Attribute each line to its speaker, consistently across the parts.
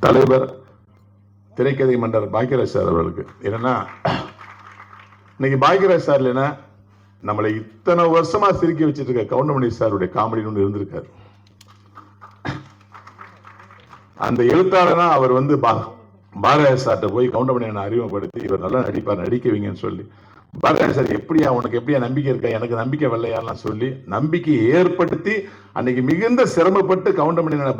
Speaker 1: தலைவர் திரைக்கதை மன்னர் பாக்கியராஜ் சார் அவர்களுக்கு. என்னன்னா இன்னைக்கு பாக்கியராஜ் சார் இல்லைன்னா நம்மளை இத்தனை வருஷமா சிரிக்க வச்சிட்டு இருக்க கவுண்டமணி சாருடைய காமெடி ஒன்று இருந்திருக்காரு. அந்த எழுத்தாளனா அவர் வந்து பா- பாரதியார் சார்ட்ட போய் கவுண்டமணி அறிமுகப்படுத்தி இவர் நல்லா நடிப்பார் நடிக்கவீங்கன்னு சொல்லி பாரதியார் சார் எப்படியா உனக்கு எப்படியா நம்பிக்கை இருக்கா? எனக்கு நம்பிக்கை வரலையாலாம் சொல்லி நம்பிக்கையை ஏற்படுத்தி அன்னைக்கு மிகுந்த சிரமப்பட்டு கவுண்டமணி அண்ணன்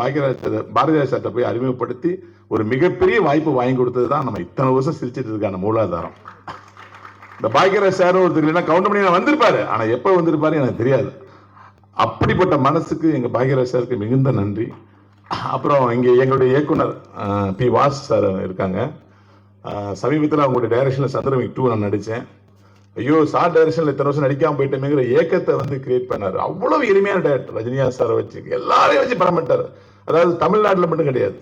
Speaker 1: பாரதியார் சார்ட்ட போய் அறிமுகப்படுத்தி ஒரு மிகப்பெரிய வாய்ப்பு வாங்கி கொடுத்தது தான் நம்ம இத்தனை வருஷம் சிரிச்சிட்டு இருக்கான மூலாதாரம். இந்த பாக்கியராஜ் சார் ஒருத்தர் இல்லைன்னா கவுண்டமணியான வந்திருப்பாரு. ஆனால் எப்போ வந்திருப்பாரு எனக்கு தெரியாது. அப்படிப்பட்ட மனசுக்கு எங்கள் பாக்கியராஜ் சாருக்கு மிகுந்த நன்றி. அப்புறம் இங்கே எங்களுடைய இயக்குனர் பி. வாஸ் சார் இருக்காங்க. சமீபத்தில் அவங்களுடைய டைரக்ஷனில் சந்திரமிக் டூ நான் நடித்தேன் ஐயோ சார் டைரக்ஷன்ல இத்தனை வருஷம் நடிக்காம போயிட்டோமேங்கிற ஏக்கத்தை வந்து கிரியேட் பண்ணாரு. அவ்வளவு எளிமையான டேரக்டர் ரஜினிகாந்த் சாரை வச்சு. எல்லாரையும் வச்சு படம் பண்ணிட்டாரு. அதாவது தமிழ்நாட்டில் மட்டும் கிடையாது.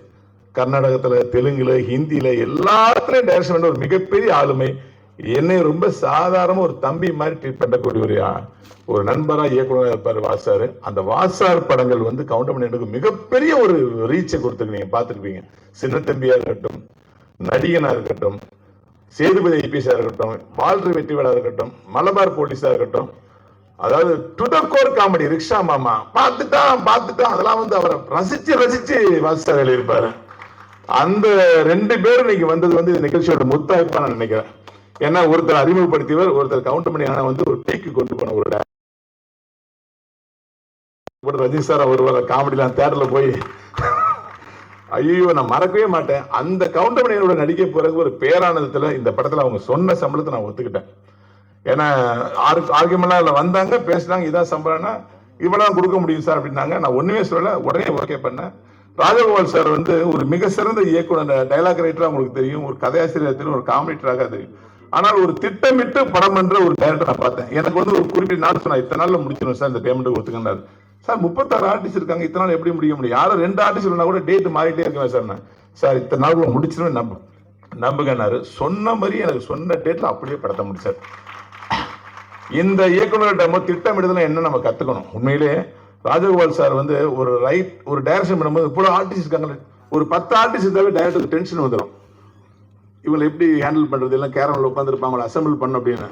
Speaker 1: கர்நாடகத்துல தெலுங்குல ஹிந்தியில எல்லாத்துலயும் டைரக்ஷன் பண்ண ஒரு மிகப்பெரிய ஆளுமை. என்னை ரொம்ப சாதாரண ஒரு தம்பி மாதிரி ட்ரீட் பண்ணக்கூடிய ஒரு ஒரு நண்பராக இயக்குனர் இருப்பார் வாசார். அந்த வாசார் படங்கள் வந்து கவுண்டமணி எனக்கு மிகப்பெரிய ஒரு ரீச்சை கொடுத்துருக்கு. நீங்கள் பார்த்துருப்பீங்க. சின்ன தம்பியாக இருக்கட்டும் நடிகனாக இருக்கட்டும் சேதுபதி ஐபிஎஸ்ஸா இருக்கட்டும் வாழ்ற வெற்றிவேலா இருக்கட்டும் மலபார் போலீஸா இருக்கட்டும் அதாவது to the core comedy rickshaw மாமா பார்த்துட்டான் பார்த்துட்டான். அதெல்லாம் வந்து அவரை ரசிச்சு ரசிச்சு வாசிச்சார் எழுதியிருப்பாரு அந்த ரெண்டு பேரும் இன்னைக்கு வந்தது வந்து இந்த நிகழ்ச்சியோட முத்தாய்ப்பா நான் நினைக்கிறேன். ஏன்னா ஒருத்தர் அறிமுகப்படுத்தியவர் ஒருத்தர் கவுண்ட் பண்ணி ஆனா வந்து ஒரு பீக்கு கொண்டு போன ஒரு ரஜினி சார் அவர் வர காமெடிலாம் தேட்டர்ல போய் ஐயோ நான் மறக்கவே மாட்டேன். அந்த கவுண்டமணியோட நடிக்க பிறகு ஒரு பேரானந்தத்துல இந்த படத்துல அவங்க சொன்ன சம்பளத்தை நான் ஒத்துக்கிட்டேன். ஏன்னா ஆர்குமெண்ட்லாம் இல்லை வந்தாங்க பேசினாங்க இதான் சம்பளம்னா இவ்வளவு கொடுக்க முடியும் சார் அப்படின்னாங்க. நான் ஒண்ணுமே சொல்லல உடனே ஓகே பண்ணேன். ராஜகோபால் சார் வந்து ஒரு மிக சிறந்த இயக்குனர் டைலாக் ரைட்டரா உங்களுக்கு தெரியும் ஒரு கதையாசிரியர் தெரியும் ஒரு காமெடிட்டராக தெரியும். ஆனால் ஒரு திட்டமிட்டு படம் என்ற ஒரு டைரக்டர் நான் பார்த்தேன். எனக்கு வந்து ஒரு குறிப்பிட்ட நாள் சொன்னா இத்தனை நாளில் முடிச்சிடும் சார் இந்த பேமெண்ட் ஒத்துக்கினாரு சார் முப்பத்தாறு ஆர்டிஸ்ட் இருக்காங்க. இத்தனை நாள் எப்படி முடிய முடியும்? யாரும் ரெண்டு ஆர்டிஸ்ட் இருந்தால் கூட டேட் மாறிட்டே இருக்கவே சார் நான். சார் இத்தனை நாள் முடிச்சிருவேன் நம்ப நம்புங்கன்னாரு சொன்ன மாதிரி எனக்கு சொன்ன டேட்ல அப்படியே படத்தை முடிச்சார் இந்த இயக்குனர்கிட்ட திட்டமிடுதல என்ன நம்ம கற்றுக்கணும் உண்மையிலே ராஜகோபால் சார் வந்து ஒரு ரைட் ஒரு டைரக்ஷன் பண்ணும்போது இப்போ ஆர்டிஸ்ட் இருக்காங்க ஒரு பத்து ஆர்டிஸ்ட் இருந்தாலே டைரக்டருக்கு டென்ஷன் வந்துடும் இவங்களை எப்படி ஹேண்டில் பண்ணுறது எல்லாம் கேரமில் உட்காந்துருப்பாங்க அசம்பிள் பண்ண அப்படின்னு.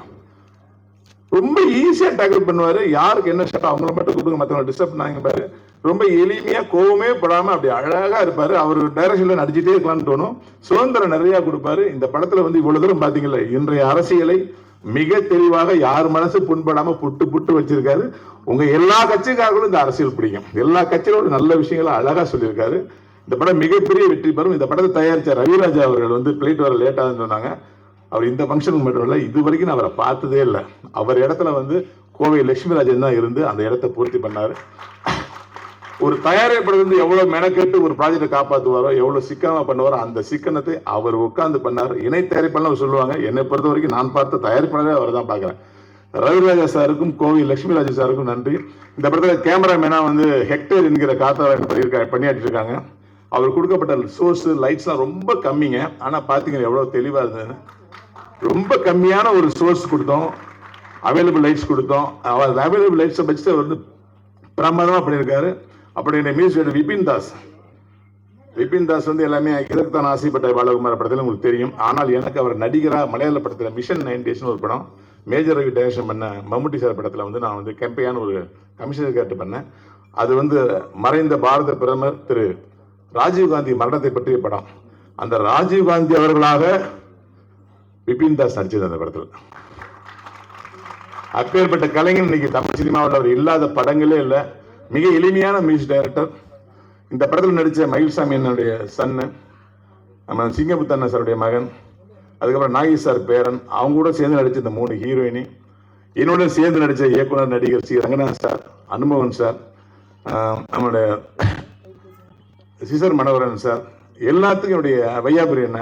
Speaker 1: ரொம்ப ஈஸியா டேக்கிள் பண்ணுவாரு. யாருக்கு என்ன ஷர்ட் அவங்கள மட்டும் கொடுங்க மத்தவங்க டிஸ்டர்ப் பண்ணாங்க பாரு. ரொம்ப எளிமையா கோவமே படாம அப்படி அழகா இருப்பாரு. அவர் டைரக்ஷன்ல நடிச்சுட்டே இருக்கலாம்னு தோணும். சுதந்திரம் நிறைய கொடுப்பாரு. இந்த படத்துல வந்து இவ்வளவு தூரம் பாத்தீங்களா இன்றைய அரசியலை மிக தெளிவாக யார் மனசு புண்படாம புட்டு புட்டு வச்சிருக்காரு. உங்க எல்லா கட்சிக்காரர்களும் இந்த அரசியல் பிடிக்கும். எல்லா கட்சிகளோட நல்ல விஷயங்களை அழகா சொல்லியிருக்காரு. இந்த படம் மிகப்பெரிய வெற்றி பெறும். இந்த படத்தை தயாரிச்ச ரவிராஜா அவர்கள் வந்து பிளேட் வர லேட்டாக சொன்னாங்க. அவர் இந்த ஃபங்க்ஷனுக்கு மட்டும் இல்லை இது வரைக்கும் நான் அவரை பார்த்ததே இல்லை. அவர் இடத்துல வந்து கோவை லட்சுமிராஜன் தான் இருந்து அந்த இடத்த பூர்த்தி பண்ணாரு. ஒரு தயாரிப்பாளர் வந்து மெனக்கெட்டு ஒரு ப்ராஜெக்டை காப்பாற்றுவாரோ எவ்வளோ சிக்கனமாக பண்ணுவாரோ அந்த சிக்கனத்தை அவர் உட்காந்து பண்ணார். இணை தயாரிப்பாளர் சொல்லுவாங்க. என்னை பொறுத்த வரைக்கும் நான் பார்த்த தயாரிப்பாளரே அவர் தான் பார்க்குறேன். ரவிராஜா சாருக்கும் கோவி லட்சுமிராஜா சாருக்கும் நன்றி. இந்த படத்தில் கேமராமேனா வந்து ஹெக்டர் என்கிற காத்தா பண்ணியிருக்கா பணியாற்றி இருக்காங்க அவர் கொடுக்கப்பட்ட சோர்ஸ் லைட்ஸ்லாம் ரொம்ப கம்மிங்க. ஆனால் பார்த்தீங்கன்னா எவ்வளோ தெளிவாக இருந்ததுன்னு. ரொம்ப கம்மியான ஒரு சோர்ஸ் கொடுத்தோம். அவைலபிள் லைட்ஸ் கொடுத்தோம். அவர் அவைலபிள் லைட்ஸை வச்சு அவர் வந்து பிரமாதமாக பண்ணியிருக்காரு. அப்படி என்ன மியூசிக் விபின் தாஸ். விபின் தாஸ் வந்து எல்லாமே இதற்குத்தான் ஆசைப்பட்ட பாலகுமார படத்தில் உங்களுக்கு தெரியும். ஆனால் எனக்கு அவர் நடிகராக மலையாள படத்தில் மிஷன் நைன் டேஸ்னு ஒரு படம் மேஜர் ரவி டைரக்ஷன் பண்ண மம்முட்டி சார் படத்தில் வந்து நான் வந்து கெம்பையான ஒரு கமிஷனர் கேட்டு பண்ணேன். அது வந்து மறைந்த பாரத பிரதமர் திரு ராஜீவ்காந்தி மரணத்தை பற்றிய படம். அந்த ராஜீவ்காந்தி அவர்களாக விபின் தாஸ் நடிச்சது அந்த படத்தில். அப்பேற்பட்ட கலைஞர் இன்னைக்கு தமிழ் சினிமாவில் அவர் இல்லாத படங்களே இல்லை. மிக எளிமையான மியூசிக் டைரக்டர் இந்த படத்தில் நடித்த மயில்சாமி என்னுடைய சன்னு நம்ம சிங்கபுத்தண்ண சாருடைய மகன் அதுக்கப்புறம் நாகி சார் பேரன் அவங்க கூட சேர்ந்து நடித்த இந்த மூணு ஹீரோயினி என்னோட சேர்ந்து நடித்த இயக்குனர் நடிகர் ஸ்ரீ ரங்கநாத் சார் அனுபவன் சார் நம்மளுடைய சிசர் மனோகரன் சார் எல்லாத்துக்கும் என்னுடைய வையாபுரி என்ன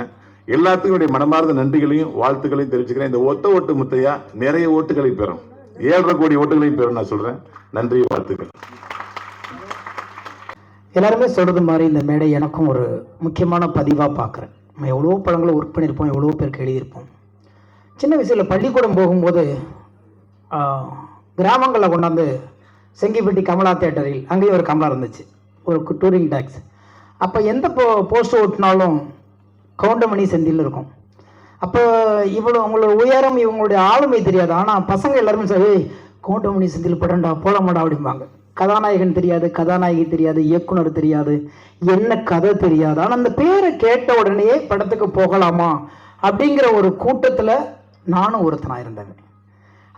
Speaker 1: எல்லாத்துக்கும் மனமார்ந்த நன்றிகளையும் வாழ்த்துக்களையும் தெரிவிச்சுக்கிறேன். இந்த ஒத்த ஓட்டு முத்தையா நிறைய ஓட்டுகளை பெறும். ஏழரை கோடி ஓட்டுகளையும் பெறும் நான் சொல்றேன். நன்றி வாழ்த்துக்கள்.
Speaker 2: எல்லாருமே சொல்கிறது மாதிரி இந்த மேடை எனக்கும் ஒரு முக்கியமான பதிவாக பார்க்குறேன் நம்ம எவ்வளோ படங்களை ஒர்க் பண்ணியிருப்போம் எவ்வளோ பேருக்கு எழுதியிருப்போம். சின்ன வயசில் பள்ளிக்கூடம் போகும்போது கிராமங்களில் கொண்டாந்து செங்கிப்பட்டி கமலா தேட்டரில் அங்கேயும் ஒரு கமலா இருந்துச்சு. ஒரு டூரிங் டாக்ஸ் அப்போ எந்த போ போஸ்ட் ஓட்டினாலும் கவுண்டமணி செந்தில் இருக்கும். அப்போ இவ்வளோ அவங்களோட உயரம் இவங்களுடைய ஆளுமை தெரியாது. ஆனால் பசங்க எல்லாருமே சரி கவுண்டமணி செந்தில் படம்டா போலாமாடா அப்படிம்பாங்க. கதாநாயகன் தெரியாது கதாநாயகி தெரியாது இயக்குனர் தெரியாது என்ன கதை தெரியாது. ஆனால் அந்த பேரை கேட்ட உடனேயே படத்துக்கு போகலாமா அப்படிங்கிற ஒரு கூட்டத்தில் நானும் ஒருத்தனாக இருந்தேன்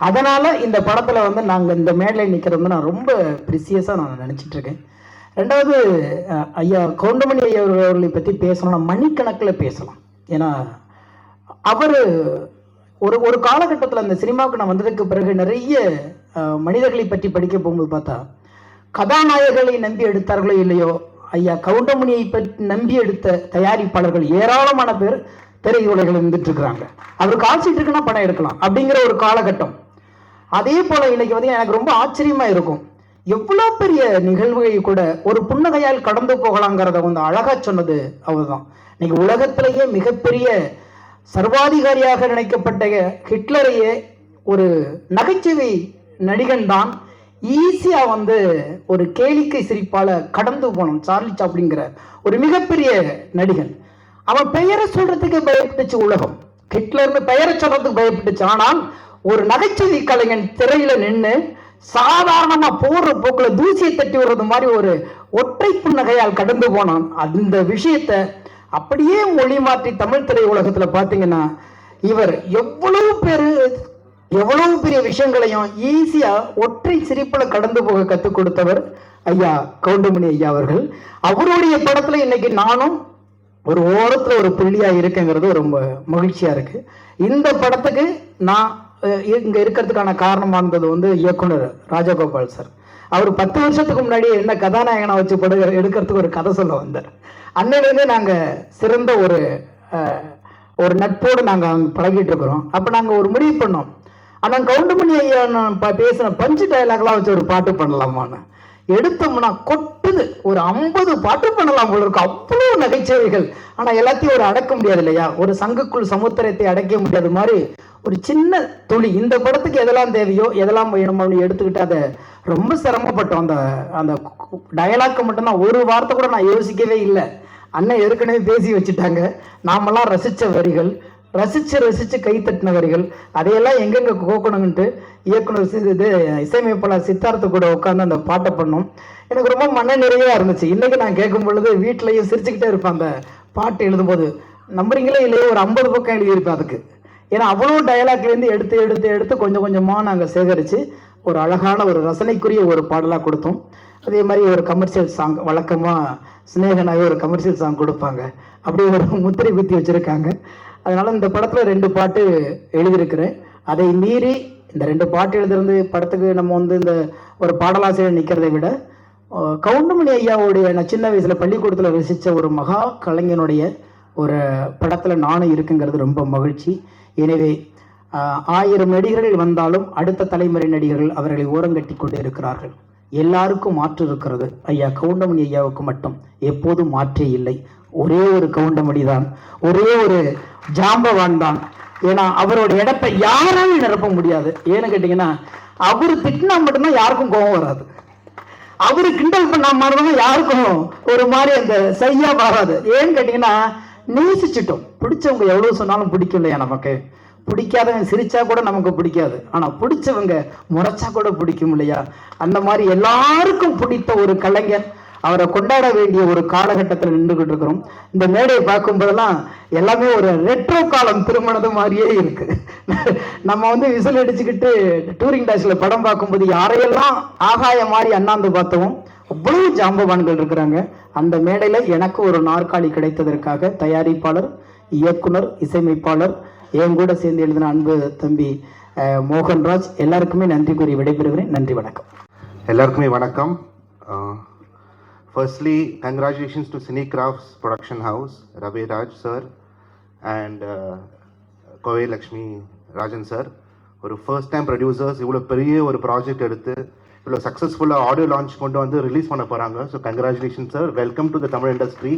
Speaker 2: அதனால் இந்த படத்தில் வந்து நாங்கள் இந்த மேடையில் நிற்கிறது வந்து நான் ரொம்ப ப்ரிசியஸாக நான் நினச்சிட்ருக்கேன் ரெண்டாவது ஐயா கவுண்டமணி ஐயா அவர்களை பற்றி பேசணும்னா மணிக்கணக்கில் பேசலாம். ஏன்னா அவர் ஒரு ஒரு காலகட்டத்தில் அந்த சினிமாவுக்கு நான் வந்ததுக்கு பிறகு நிறைய மனிதர்களை பற்றி படிக்க போகும்போது பார்த்தா கதாநாயகர்களை நம்பி எடுத்தார்களோ இல்லையோ ஐயா கவுண்டமணியை பற்றி நம்பி எடுத்த தயாரிப்பாளர்கள் ஏராளமான பேர் திரையுலகில் இருந்துட்டு இருக்கிறாங்க அவர் கால்ஷீட் இருக்குன்னா படம் எடுக்கலாம். அப்படிங்கிற ஒரு காலகட்டம். அதே போல இன்னைக்கு வந்து எனக்கு ரொம்ப ஆச்சரியமா இருக்கும். எவ்வளோ பெரிய நிகழ்வுகளை கூட ஒரு புன்னகையால் கடந்து போகலாங்கிறத வந்து அழகா சொன்னது அவர்தான். இன்னைக்கு உலகத்திலேயே மிகப்பெரிய சர்வாதிகாரியாக நினைக்கப்பட்ட ஹிட்லரையே ஒரு நகைச்சுவை நடிகன் தான் ஈஸியா வந்து ஒரு கேளிக்கை சிரிப்பால கடந்து போனோம் சார்லி சாப்ளிங்கிற ஒரு மிகப்பெரிய நடிகன். அவன் பெயரை சொல்றதுக்கு பயப்பட்டுச்சு உலகம். ஹிட்லர்னு பெயரை சொல்றதுக்கு பயப்பட்டுச்சு. ஆனால் ஒரு நகைச்சுவை கலைஞன் திரையில நின்று சாதாரணமா போடுற போக்குல தூசியை தட்டி விடுறது மாதிரி ஒரு ஒற்றை புன்னகையால் கடந்து போனான். அந்த விஷயத்தை அப்படியே மொழி மாற்றி தமிழ் திரை உலகத்துல பாத்தீங்கன்னா இவர் எவ்வளவு பேர் எவ்வளவு பெரிய விஷயங்களையும் ஈஸியா ஒற்றை சிரிப்புல கடந்து போக கத்துக் கொடுத்தவர் ஐயா கவுண்டமணி ஐயா அவர்கள். அவருடைய படத்துல இன்னைக்கு நானும் ஒரு ஓரத்துல ஒரு புள்ளியா இருக்குங்கிறது ரொம்ப மகிழ்ச்சியா இருக்கு. இந்த படத்துக்கு நான் இங்கே இருக்கிறதுக்கான காரணம் இருந்தது வந்து இயக்குனர் ராஜகோபால் சார். அவர் பத்து வருஷத்துக்கு முன்னாடி என்ன கதாநாயகனா வச்சு படம் எடுக்கிறதுக்கு ஒரு கதை சொல்ல வந்தார். அன்னையிலேருந்து நாங்கள் சிறந்த ஒரு ஒரு நட்போடு நாங்கள் அங்கே பழகிட்டு இருக்கிறோம். அப்போ நாங்கள் ஒரு முடிவு பண்ணோம். ஆனால் கவுண்டமணி ஐயா நான் ப- பேசின பஞ்சு டயலாக்லாம் வச்சு ஒரு பாட்டு பண்ணலாமான்னு. எடுத்தோம்னா கொட்டுது. ஒரு ஐம்பது பாட்டு பண்ணலாம் போல இருக்கும் அவ்வளோ நகைச்சுவைகள். ஆனால் எல்லாத்தையும் ஒரு அடக்க முடியாது இல்லையா? ஒரு சங்குக்குள் சமுத்திரத்தை அடைக்க முடியாது மாதிரி ஒரு சின்ன துளி. இந்த படத்துக்கு எதெல்லாம் தேவையோ எதெல்லாம் வேணுமோ அப்படின்னு எடுத்துக்கிட்டு அதை ரொம்ப சிரமப்பட்டோம். அந்த அந்த டயலாக்கு மட்டும்தான். ஒரு வார்த்தை கூட நான் யோசிக்கவே இல்லை. அண்ணன் ஏற்கனவே பேசி வச்சுட்டாங்க. நாமெல்லாம் ரசித்த வரிகள். ரசித்து ரசிச்சு கை தட்டினவர்கள் அதையெல்லாம் எங்கெங்க கோக்கணுங்கன்ட்டு இயக்குனர் இது இசையமைப்பாளர் சித்தார்த்த கூட உட்காந்து அந்த பாட்டை பண்ணோம். எனக்கு ரொம்ப மன நிறைவாக இருந்துச்சு. இன்னைக்கு நான் கேட்கும் பொழுது வீட்டிலையும் சிரிச்சுக்கிட்டே இருப்பேன் அந்த பாட்டு எழுதும்போது. நம்புறீங்களே இல்லையோ ஒரு ஐம்பது பக்கம் எழுதியிருப்பேன் அதுக்கு. ஏன்னா அவ்வளோ டயலாக்லேருந்து எடுத்து எடுத்து எடுத்து கொஞ்சம் கொஞ்சமாக நாங்கள் சேகரித்து ஒரு அழகான ஒரு ரசனைக்குரிய ஒரு பாடலாக கொடுத்தோம். அதே மாதிரி ஒரு கமர்ஷியல் சாங் வழக்கமாக சிநேகனாவே ஒரு கமர்ஷியல் சாங் கொடுப்பாங்க. அப்படியே ஒரு முத்திரை குத்தி வச்சுருக்காங்க. அதனால இந்த படத்தில் ரெண்டு பாட்டு எழுதியிருக்கிறேன். அதை மீறி இந்த ரெண்டு பாட்டு எழுதுறது படத்துக்கு நம்ம வந்து இந்த ஒரு பாடலாசிரியர் நிற்கிறதை விட கவுண்டமணி ஐயாவுடைய நான் சின்ன வயசில் பள்ளிக்கூடத்தில் ரசித்த ஒரு மகா கலைஞனுடைய ஒரு படத்தில் நானும் இருக்குங்கிறது ரொம்ப மகிழ்ச்சி. எனவே ஆயிரம் நடிகர்கள் வந்தாலும் அடுத்த தலைமுறை நடிகர்கள் அவர்களை ஓரங்கட்டி கொண்டு இருக்கிறார்கள். எல்லாருக்கும் மாற்று இருக்கிறது. ஐயா கவுண்டமணி ஐயாவுக்கு மட்டும். எப்போதும் மாற்றே இல்லை. ஒரே ஒரு கவுண்டமடி தான் ஒரே ஒரு ஜாம்பவான் தான். ஏன்னா அவரோட இடத்தை யாராலும் நிரப்ப முடியாது. ஏன்னு கேட்டிங்கன்னா அவர் திட்டினா மட்டும்தான் யாருக்கும் கோபம் வராது. அவரு கிண்டல் பண்ண மாதிரிதான் யாருக்கும் ஒரு மாதிரி அந்த சரியா வராது. ஏன்னு கேட்டீங்கன்னா நேசிச்சிட்டோம். பிடிச்சவங்க எவ்வளவு சொன்னாலும் பிடிக்கும் இல்லையா நமக்கு? பிடிக்காதவங்க சிரிச்சா கூட நமக்கு பிடிக்காது. ஆனா பிடிச்சவங்க முறைச்சா கூட பிடிக்கும் இல்லையா? அந்த மாதிரி எல்லாருக்கும் பிடித்த ஒரு கலைஞர் அவரை கொண்டாட வேண்டிய ஒரு காலகட்டத்தில் நின்றுகிட்டு இருக்கிறோம். இந்த மேடையை பார்க்கும்போதெல்லாம் எல்லாமே ஒரு ரெட்ரோ காலம் திருமணது மாதிரியே இருக்கு. நம்ம வந்து விசில் அடிச்சுக்கிட்டு டூரிங் டாஷ்ல படம் பார்க்கும்போது யாரையெல்லாம் ஆகாய மாதிரி அண்ணாந்து பார்த்தோம் அவ்வளவு ஜாம்பவான்கள் இருக்கிறாங்க. அந்த மேடையில எனக்கு ஒரு நாற்காலி கிடைத்ததற்காக தயாரிப்பாளர் இயக்குனர் இசையமைப்பாளர் என் கூட சேர்ந்து எழுதின அன்பு தம்பி மோகன்ராஜ் எல்லாருக்குமே நன்றி கூறி விடைபெறுகிறேன். நன்றி வணக்கம்.
Speaker 3: எல்லாருக்குமே வணக்கம். Firstly congratulations to cine crafts production house Ravi Raj sir and Kovai Lakshmi Rajan sir ஒரு ஃபர்ஸ்ட் டைம் ப்ரொடியூசர்ஸ் இவ்வளோ பெரிய ஒரு ப்ராஜெக்ட் எடுத்து இவ்வளோ சக்ஸஸ்ஃபுல்லாக ஆடியோ லான்ச் கொண்டு வந்து ரிலீஸ் பண்ண போகிறாங்க so congratulation sir welcome to the Tamil industry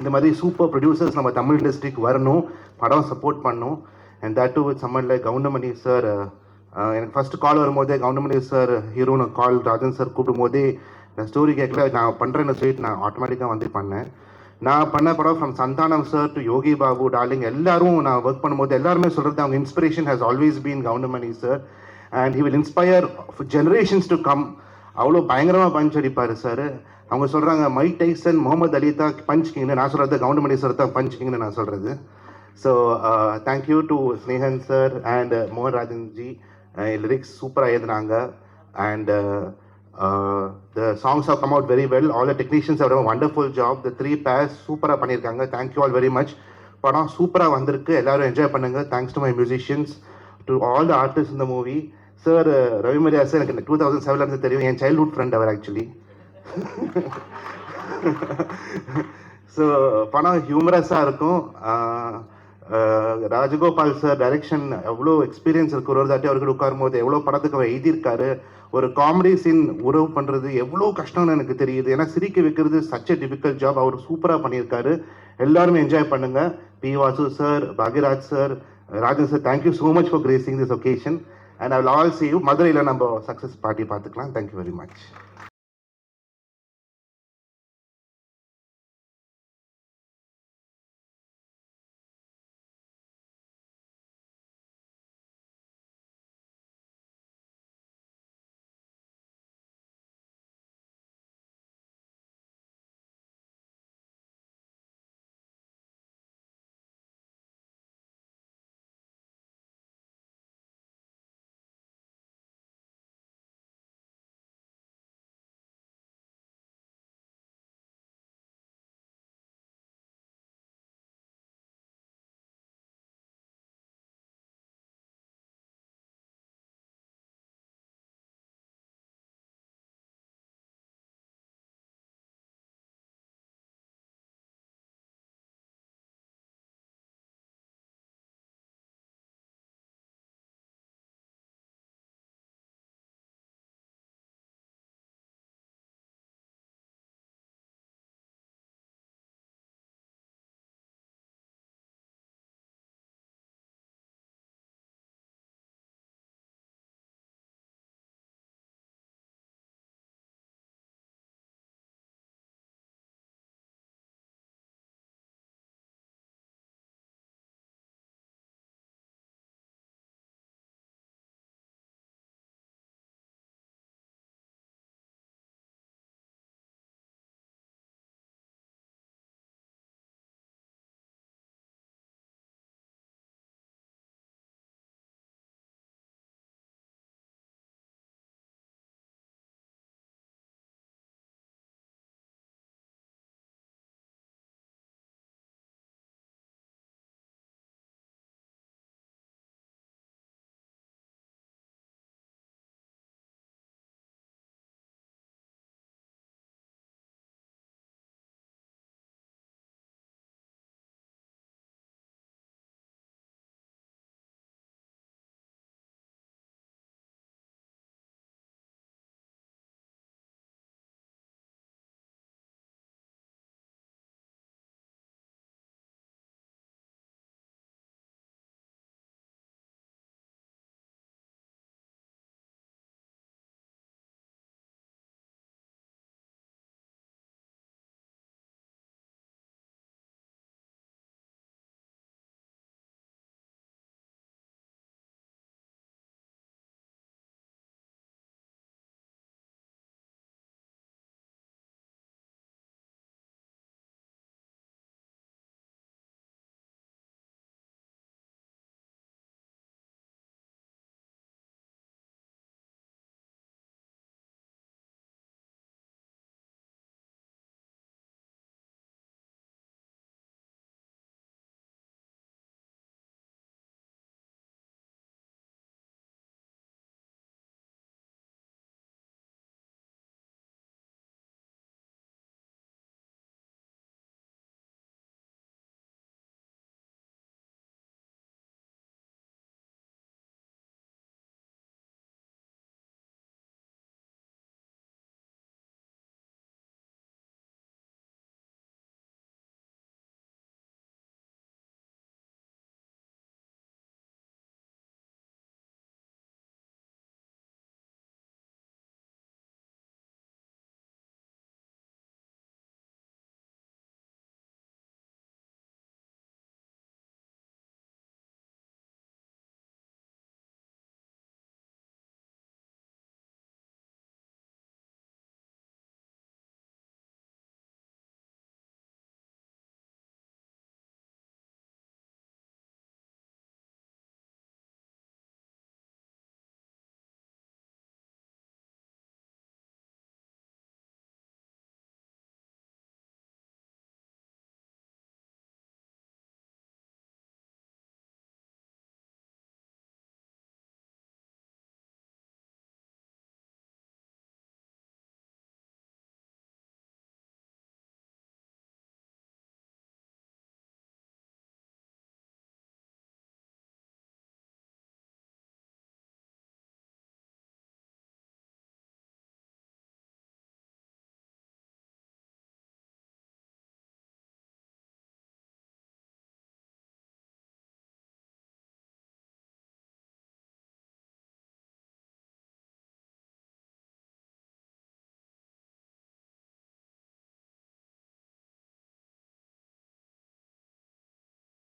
Speaker 3: இந்த மாதிரி சூப்பர் ப்ரொடியூசர்ஸ் நம்ம தமிழ் இண்டஸ்ட்ரிக்கு வரணும். படம் சப்போர்ட் பண்ணணும். And that too with someone like Goundamani sir uh, uh, எனக்கு ஃபஸ்ட்டு கால் வரும்போதே கவுண்டமணி சார் ஹீரோனு கால் ராஜன் சார் கூப்பிடும் போதே நான் ஸ்டோரி கேட்கல நான் பண்ணுறேன்னு சொல்லிட்டு நான் ஆட்டோமேட்டிக்காக வந்து பண்ணேன். நான் பண்ண படம் from Santhanam sir to Yogi Babu darling எல்லாரும் நான் ஒர்க் பண்ணும்போது எல்லாருமே சொல்கிறது அவங்க inspiration has always been Goundamani sir and he will inspire generations to come அவ்வளோ பயங்கரமாக பஞ்ச் அடிப்பார் சார் அவங்க சொல்கிறாங்க மைக் டைசன் முகமது அலி தான் பஞ்ச் கிங்னு நான் சொல்கிறது கவுண்டமணி சார் தான் பஞ்ச் கிங்னு நான் சொல்கிறது so thank you to Snehan sir and மோகன் ராஜன் ஜி லிரிக்ஸ் சூப்பராக எழுதுனாங்க. And the songs have come out very well all the technicians have done a wonderful job the three pairs சூப்பராக பண்ணியிருக்காங்க. தேங்க்யூ ஆல் வெரி மச் படம் சூப்பராக வந்திருக்கு. எல்லாரும் enjoy பண்ணுங்க. Thanks to my musicians to all the artist இந்த movie sir Ravi Mariya sir எனக்கு two thousand செவன்லேருந்து தெரியும். என் சைல்ட்ஹுட் ஃப்ரெண்ட் அவர் ஆக்சுவலி ஸோ படம் ஹியூமரஸாக இருக்கும். ராஜகோபால் சார் டைரக்ஷன் எவ்வளோ எக்ஸ்பீரியன்ஸ் இருக்கு. ஒரு ஒரு தாட்டி அவர்கிட்ட உட்காரும்போது எவ்வளோ படத்துக்கு அவர் எழுதியிருக்காரு. ஒரு காமெடி சீன் உறவு பண்ணுறது எவ்வளோ கஷ்டம்னு எனக்கு தெரியுது. ஏன்னா சிரிக்க வைக்கிறது சச் எ டிஃபிகல்ட் ஜாப் அவர் சூப்பராக பண்ணியிருக்காரு. எல்லாருமே என்ஜாய் பண்ணுங்க. B Vasu sir Bhagyaraj sir Rajan sir thank you so much for gracing this occasion and I will all see you மதுரையில் நம்ம சக்ஸஸ் பார்ட்டி பார்த்துக்கலாம். Thank you very much